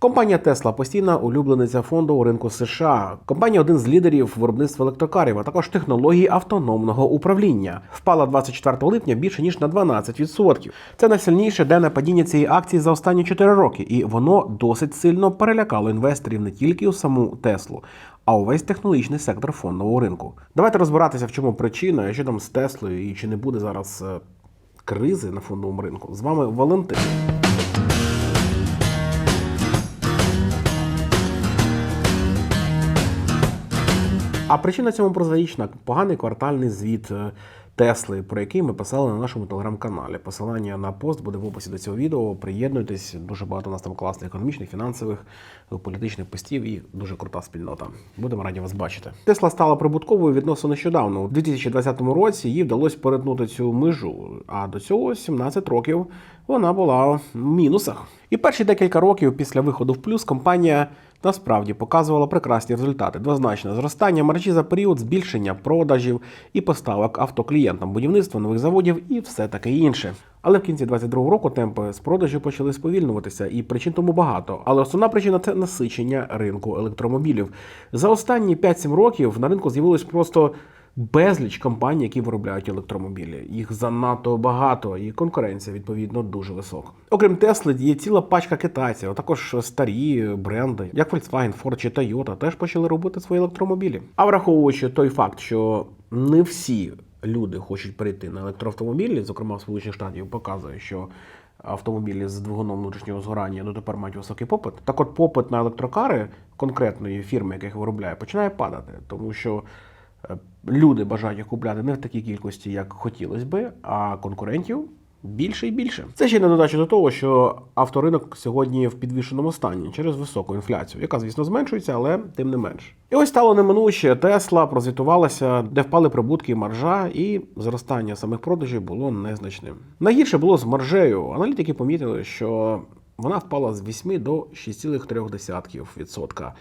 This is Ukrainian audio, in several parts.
Компанія Tesla постійна улюблениця фондового ринку США. Компанія один з лідерів виробництва електрокарів, а також технології автономного управління. Впала 24 липня більше ніж на 12%. Це найсильніше денне падіння цієї акції за останні 4 роки, і воно досить сильно перелякало інвесторів не тільки у саму Теслу, а увесь технологічний сектор фондового ринку. Давайте розбиратися, в чому причина, що там з Теслою, і чи не буде зараз е, кризи на фондовому ринку. З вами Валентин. А причина цьому прозаїчна поганий квартальний звіт е, Тесли, про який ми писали на нашому телеграм-каналі. Посилання на пост буде в описі до цього відео. Приєднуйтесь. Дуже багато у нас там класних економічних, фінансових, політичних постів і дуже крута спільнота. Будемо раді вас бачити. Тесла стала прибутковою відносно нещодавно. У 2020 році їй вдалося перетнути цю межу. А до цього 17 років вона була в мінусах. І перші декілька років після виходу в плюс компанія насправді показувала прекрасні результати. Двозначне зростання мережі за період збільшення продажів і поставок автоклієнтам, будівництва нових заводів і все таке інше. Але в кінці 22-го року темпи з продажів почали сповільнюватися, і причин тому багато. Але основна причина це насичення ринку електромобілів. За останні 5-7 років на ринку з'явилось просто безліч компаній, які виробляють електромобілі. Їх занадто багато, і конкуренція відповідно дуже висока. Окрім Тесли, є ціла пачка китайців, а також старі бренди, як Volkswagen, Ford чи Toyota, теж почали робити свої електромобілі. А враховуючи той факт, що не всі люди хочуть перейти на електроавтомобілі, зокрема в Сполучених Штатів, показує, що автомобілі з двигуном внутрішнього згорання дотепер мають високий попит. Так от попит на електрокари конкретної фірми, яка їх виробляє, починає падати, тому що люди бажають купляти не в такій кількості, як хотілося би, а конкурентів. Більше і більше. Це ще не додача до того, що авторинок сьогодні в підвішеному стані через високу інфляцію, яка, звісно, зменшується, але тим не менш. І ось стало неминуче. Тесла прозвітувалася, де впали прибутки і маржа, і зростання самих продажів було незначним. Найгірше було з маржею. Аналітики помітили, що вона впала з 8 до 6,3%.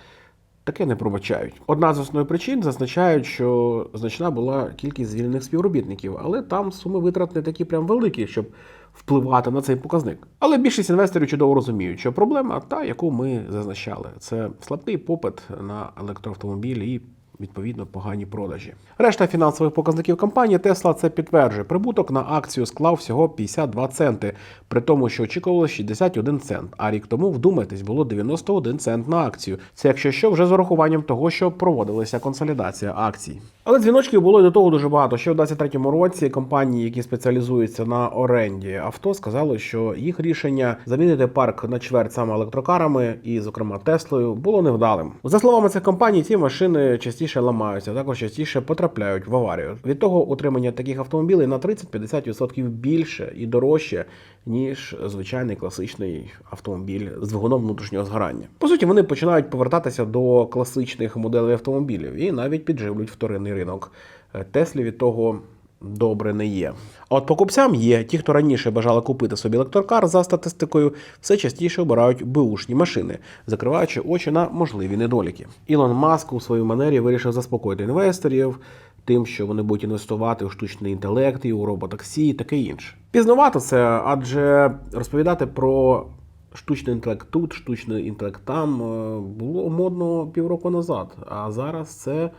Таке не пробачають. Одна з основних причин зазначають, що значна була кількість звільнених співробітників, але там суми витрат не такі прям великі, щоб впливати на цей показник. Але більшість інвесторів чудово розуміють, що проблема та, яку ми зазначали, це слабкий попит на електроавтомобілі і. Відповідно, погані продажі. Решта фінансових показників компанії Tesla це підтверджує. Прибуток на акцію склав всього 52 центи, при тому, що очікувалося 61 цент. А рік тому, вдумайтесь, було 91 цент на акцію. Це якщо що, вже з урахуванням того, що проводилася консолідація акцій. Але дзвіночків було і до того дуже багато. Ще в 23-му році компанії, які спеціалізуються на оренді авто, сказали, що їх рішення замінити парк на чверть саме електрокарами і, зокрема, Теслою, було невдалим. За словами цих компаній, ці машини частіше ламаються, також частіше потрапляють в аварію. Від того утримання таких автомобілів на 30-50% більше і дорожче, ніж звичайний класичний автомобіль з двигуном внутрішнього згорання. По суті, вони починають повертатися до класичних моделей автомобілів і навіть підживлюють вторинний ринок. Е, Теслі від того. Добре не є. А от покупцям є ті, хто раніше бажали купити собі електрокар за статистикою, все частіше обирають беушні машини, закриваючи очі на можливі недоліки. Ілон Маск у своїй манері вирішив заспокоїти інвесторів тим, що вони будуть інвестувати у штучний інтелект, і у роботаксі і таке інше. Пізнавато це, адже розповідати про штучний інтелект тут, штучний інтелект там е, було модно півроку назад, а зараз це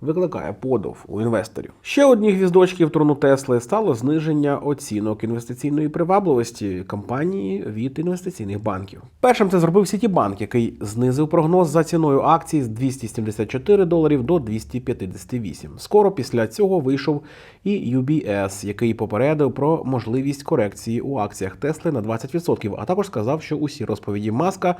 викликає подов у інвесторів. Ще одні гвіздочки в трону Тесли стало зниження оцінок інвестиційної привабливості компанії від інвестиційних банків. Першим це зробив Сітібанк, який знизив прогноз за ціною акцій з 274 доларів до 258. Скоро після цього вийшов і UBS, який попередив про можливість корекції у акціях Тесли на 20%, а також сказав, що усі розповіді Маска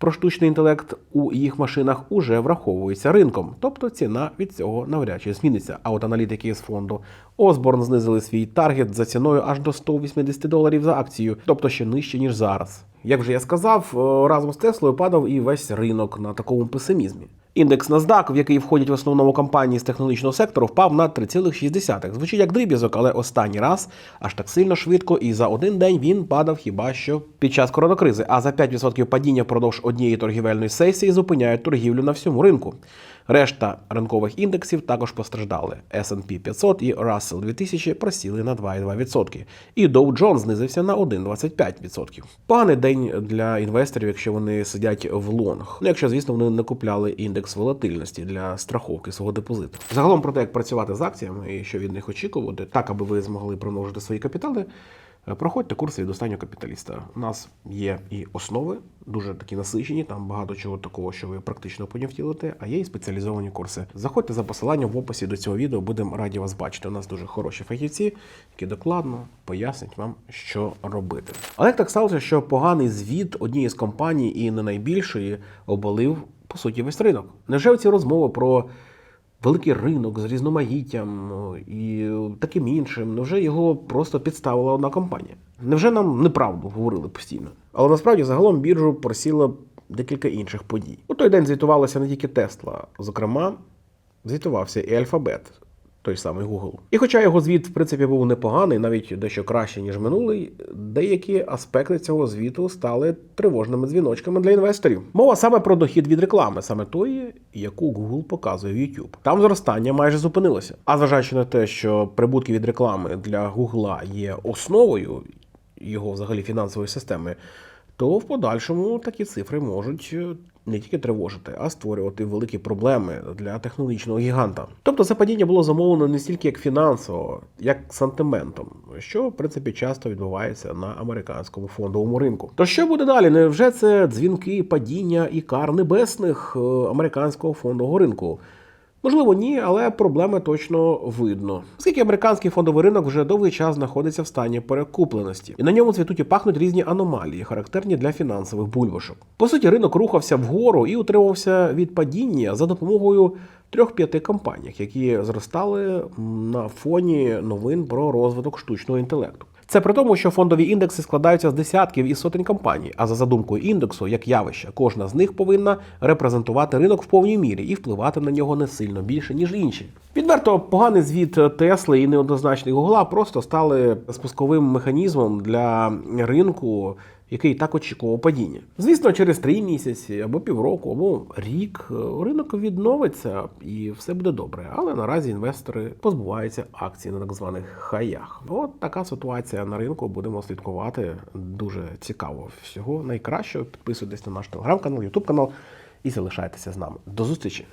про штучний інтелект у їх машинах уже враховується ринком, тобто ціна від цього навряд чи зміниться. А от аналітики з фонду Осборн знизили свій таргет за ціною аж до 180 доларів за акцію, тобто ще нижче ніж зараз. Як вже я сказав, е, разом з Теслою падав і весь ринок на такому песимізмі. Індекс NASDAQ, в який входять в основному компанії з технологічного сектору, впав на 3,6. Звучить як дріб'язок, але останній раз аж так сильно швидко, і за один день він падав хіба що під час коронакризи. А за 5% падіння впродовж однієї торгівельної сесії зупиняють торгівлю на всьому ринку. Решта ринкових індексів також постраждали. S&P 500 і Russell 2000 просіли на 2,2%. І Dow Jones знизився на 1,25%. Поганий день для інвесторів, якщо вони сидять в лонг. Ну, якщо, звісно, вони не купляли індекс волатильності для страховки свого депозиту. Загалом про те, як працювати з акціями і що від них очікувати, так аби ви змогли примножити свої капітали. Е, Проходьте курси від останнього капіталіста. У нас є і основи, дуже такі насичені, там багато чого такого, що ви практично потім а є і спеціалізовані курси. Заходьте за посиланням в описі до цього відео, будемо раді вас бачити. У нас дуже хороші фахівці, які докладно пояснять вам, що робити. Але як так сталося, що поганий звіт однієї з компаній і не найбільшої обвалив по суті весь ринок? Невже ці розмови про великий ринок з різноманіттям і таким іншим. Невже його просто підставила одна компанія? Невже нам неправду говорили постійно? Але насправді загалом біржу просіла декілька інших подій. У той день звітувалася не тільки Тесла, зокрема, звітувався і Альфабет. Той самий Google. І хоча його звіт, в принципі, був непоганий, навіть дещо краще, ніж минулий, деякі аспекти цього звіту стали тривожними дзвіночками для інвесторів. Мова саме про дохід від реклами, саме тої, яку Google показує в YouTube. Там зростання майже зупинилося. А зважаючи на те, що прибутки від реклами для Google є основою його взагалі фінансової системи, то в подальшому такі цифри можуть е, не тільки тривожити, а створювати великі проблеми для технологічного гіганта. Тобто це падіння було замовлено не стільки як фінансово, як сантиментом, що в принципі часто відбувається на американському фондовому ринку. То що буде далі? Невже це дзвінки, падіння і кар небесних е, американського фондового ринку? Можливо, ні, але проблеми точно видно. Оскільки американський фондовий ринок вже довгий час знаходиться в стані перекупленості, і на ньому цвітуть і пахнуть різні аномалії, характерні для фінансових бульбашок. По суті, ринок рухався вгору і утримувався від падіння за допомогою трьох-п'яти компаній, які зростали на фоні новин про розвиток штучного інтелекту. Це при тому, що фондові індекси складаються з десятків і сотень компаній, а за задумкою індексу, як явища, кожна з них повинна репрезентувати ринок в повній мірі і впливати на нього не сильно більше, ніж інші. Відверто поганий звіт Тесли і неоднозначний Гугла просто стали спусковим механізмом для ринку, який так очікував падіння. Звісно, через три місяці або півроку, або рік е, ринок відновиться і все буде добре. Але наразі інвестори позбуваються акцій на так званих хаях. От така ситуація на ринку. Будемо слідкувати. Дуже цікаво. Всього найкращого. Підписуйтесь на наш телеграм-канал, ютуб канал і залишайтеся з нами. До зустрічі!